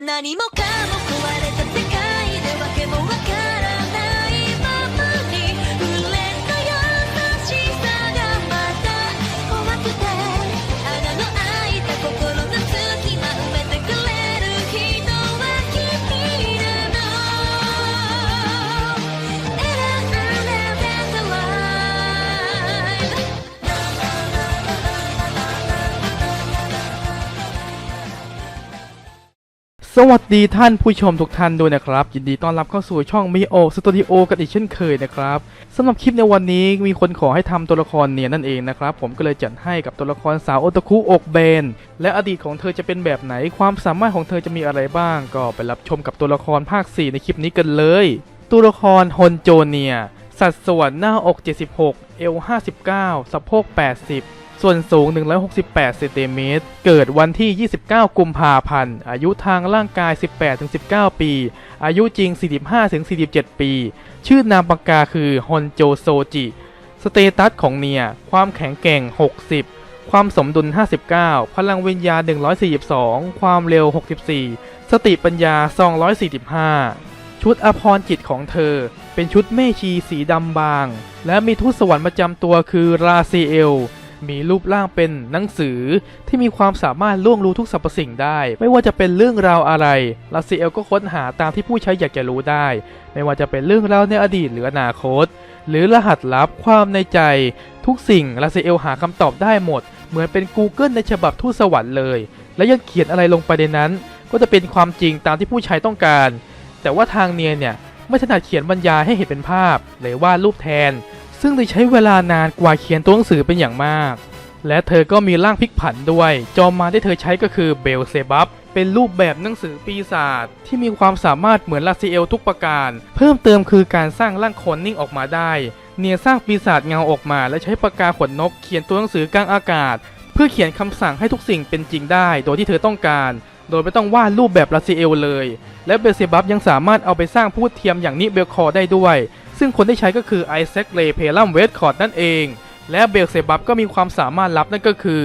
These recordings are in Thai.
何もかも壊れ สวัสดีท่านผู้ชมทุกท่านด้วยนะครับ ยินดีต้อนรับเข้าสู่ช่องมิโอสตูดิโอกันอีกเช่นเคยนะครับสำหรับคลิปในวันนี้มีคนขอให้ทำตัวละครเนี่ยนั่นเองนะครับ ผมก็เลยจัดให้กับตัวละครสาวโอตาคุอกเบน และอดีตของเธอจะเป็นแบบไหนความสามารถของเธอจะมีอะไรบ้าง ก็ไปรับชมกับตัวละครภาค 4 ในคลิปนี้กันเลย ตัวละครฮอนโจเนียสัดส่วนหน้าอก 76 เอว 59 สะโพก 80 ส่วนสูง 168 เซนติเมตร เกิดวันที่ 29 กุมภาพันธ์ อายุทางร่างกาย 18-19 ปี อายุจริง 45-47 ปี ชื่อนามปากกาคือฮอนโจโซจิ สเตตัสของเนีย ความแข็งแกร่ง 60 ความสมดุล 59 พลังวิญญาณ 142 ความเร็ว 64 สติปัญญา 245 ชุดอภรจิตของเธอ เป็นชุดเมชีสีดำบาง และมีทูตสวรรค์ประจำตัวคือราซีเอล มีรูปร่างเป็นหนังสือที่มีความสามารถล่วงรู้ทุกสรรพสิ่งได้ ไม่ว่าจะเป็นเรื่องราวอะไรลาซีเอลก็ค้นหาตามที่ผู้ใช้อยากจะรู้ได้ ไม่ว่าจะเป็นเรื่องราวในอดีตหรืออนาคต หรือรหัสลับความในใจ ทุกสิ่งลาซีเอลหาคำตอบได้หมด เหมือนเป็น Google ในฉบับทูตสวรรค์เลย และยังเขียนอะไรลงไปในนั้น ก็จะเป็นความจริงตามที่ผู้ใช้ต้องการ แต่ว่าทางเนียนเนี่ยไม่ถนัดเขียนบรรยายให้เห็นเป็นภาพหรือวาดรูปแทน ซึ่งได้ใช้เวลานานกว่าเขียนตัวหนังสือเป็นอย่างมาก และเธอก็มีร่างพลิกผันด้วย จอมมารที่เธอใช้ก็คือเบลเซบับเป็นรูปแบบหนังสือปีศาจที่มีความสามารถเหมือนลาซิเอลทุกประการ เพิ่มเติมคือการสร้างร่างคนนิ่งออกมาได้ เนียสร้างปีศาจเงาออกมา และใช้ปากกาขนนกเขียนตัวหนังสือกลางอากาศ เพื่อเขียนคำสั่งให้ทุกสิ่งเป็นจริงได้ โดยที่เธอต้องการ โดยไม่ต้องวาดรูปแบบลาซิเอลเลย และเบลเซบับยังสามารถเอาไปสร้างพูดเทียมอย่างนิเบลคอร์ได้ด้วย ซึ่งคนที่ใช้ก็คือไอแซคเลเพลัมเวสคอร์ดนั่นเอง และเบลเซบับก็มีความสามารถลับนั่นก็คือ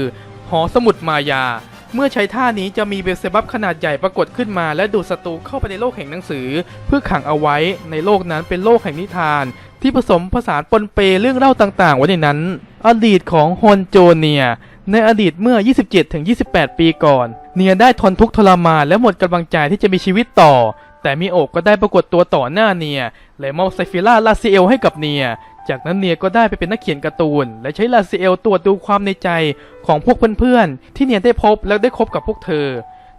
หอสมุดมายา เมื่อใช้ท่านี้จะมีเบลเซบับขนาดใหญ่ปรากฏขึ้นมา และดูดศัตรูเข้าไปในโลกแห่งหนังสือ เพื่อขังเอาไว้ในโลกนั้นเป็นโลกแห่งนิทาน ที่ผสมผสานปนเปเรื่องเล่าต่างๆ ไว้ในนั้น อดีตของฮอนโจเนีย ในอดีตเมื่อ 27-28 ปีก่อน เนียได้ทนทุกข์ทรมานและหมดกำลังใจที่จะมีชีวิตต่อ แต่มีโอกก็ได้ปรากฏตัวต่อหน้าเนียและมอบไซฟิล่าลาซิเอลให้กับเนีย จากนั้นเนียก็ได้ไปเป็นนักเขียนการ์ตูน และใช้ลาซิเอลตรวจดูความในใจของพวกเพื่อนๆ ที่เนียได้พบและได้คบกับพวกเธอ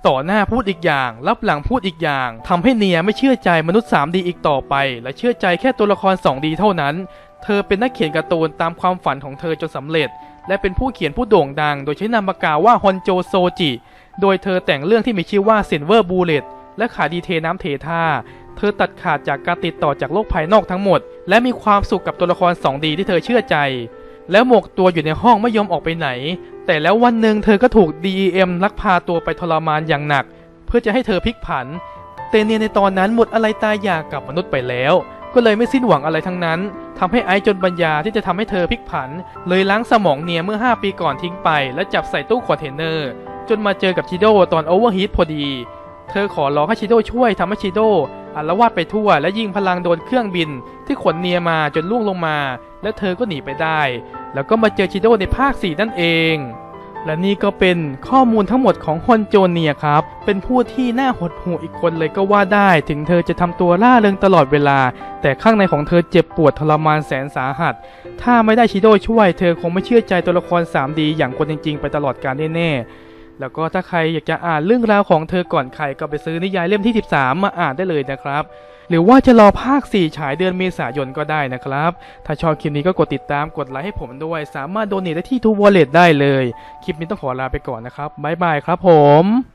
ต่อหน้าพูดอีกอย่าง รับหลังพูดอีกอย่างทำให้เนียไม่เชื่อใจมนุษย์ 3D อีกต่อไป และเชื่อใจแค่ตัวละคร 2D เท่านั้น เธอเป็นนักเขียนการ์ตูนตามความฝันของเธอจนสำเร็จ และเป็นผู้เขียนผู้โด่งดัง โดยใช้นามปากกาว่าฮอนโจโซจิ โดยเธอแต่งเรื่องที่มีชื่อว่า Silver Bullet และขาดีเทน้ำเทท่า เธอตัดขาดจากการติดต่อจากโลกภายนอกทั้งหมด และมีความสุขกับตัวละคร 2D ที่เธอเชื่อใจ แล้วหมกตัวอยู่ในห้องไม่ยอมออกไปไหน แต่แล้ววันหนึ่งเธอก็ถูก DEM ลักพาตัวไปทรมานอย่างหนัก เพื่อจะให้เธอพลิกผัน เตเนียในตอนนั้นหมดอะไรตายอยากกับมนุษย์ไปแล้ว ก็เลยไม่สิ้นหวังอะไรทั้งนั้นทำให้ไอซ์จนปัญญาที่จะทำให้เธอพลิกผัน เลยล้างสมองเนียเมื่อ 5 ปีก่อนทิ้งไป และจับใส่ตู้คอนเทนเนอร์ จนมาเจอกับชิโดตอนโอเวอร์ฮีทพอดี เธอขอร้องให้ชิโดช่วยทำให้ชิโดอาละวาดไปทั่วและยิงพลังโดนเครื่องบิน ที่ขนเนียมาจนล่วงลงมา และเธอก็หนีไปได้ แล้วก็มาเจอชิโดในภาค4นั่นเอง และนี่ก็เป็นข้อมูลทั้งหมดของฮอนโจเนียครับ เป็นผู้ที่น่าหดหู่อีกคนเลยก็ว่าได้ ถึงเธอจะทำตัวล่าเริงตลอดเวลา แต่ข้างในของเธอเจ็บปวดทรมานแสนสาหัส ถ้าไม่ได้ชิโดช่วย เธอคงไม่เชื่อใจตัวละคร 3D อย่างคนจริง ๆ ไปตลอดกาลแน่ๆ แล้วก็ถ้าใครอยากจะอ่านเรื่องราวของเธอก่อนใครก็ไปซื้อนิยายเล่มที่ 13 มาอ่านได้เลยนะครับ หรือว่าจะรอภาค 4 ฉายเดือนเมษายนก็ได้นะครับ ถ้าชอบคลิปนี้ก็กดติดตามกดไลค์ให้ผมด้วย สามารถโดเนทได้ที่ทูวอลเล็ตได้เลย คลิปนี้ต้องขอลาไปก่อนนะครับบ๊ายบายครับผม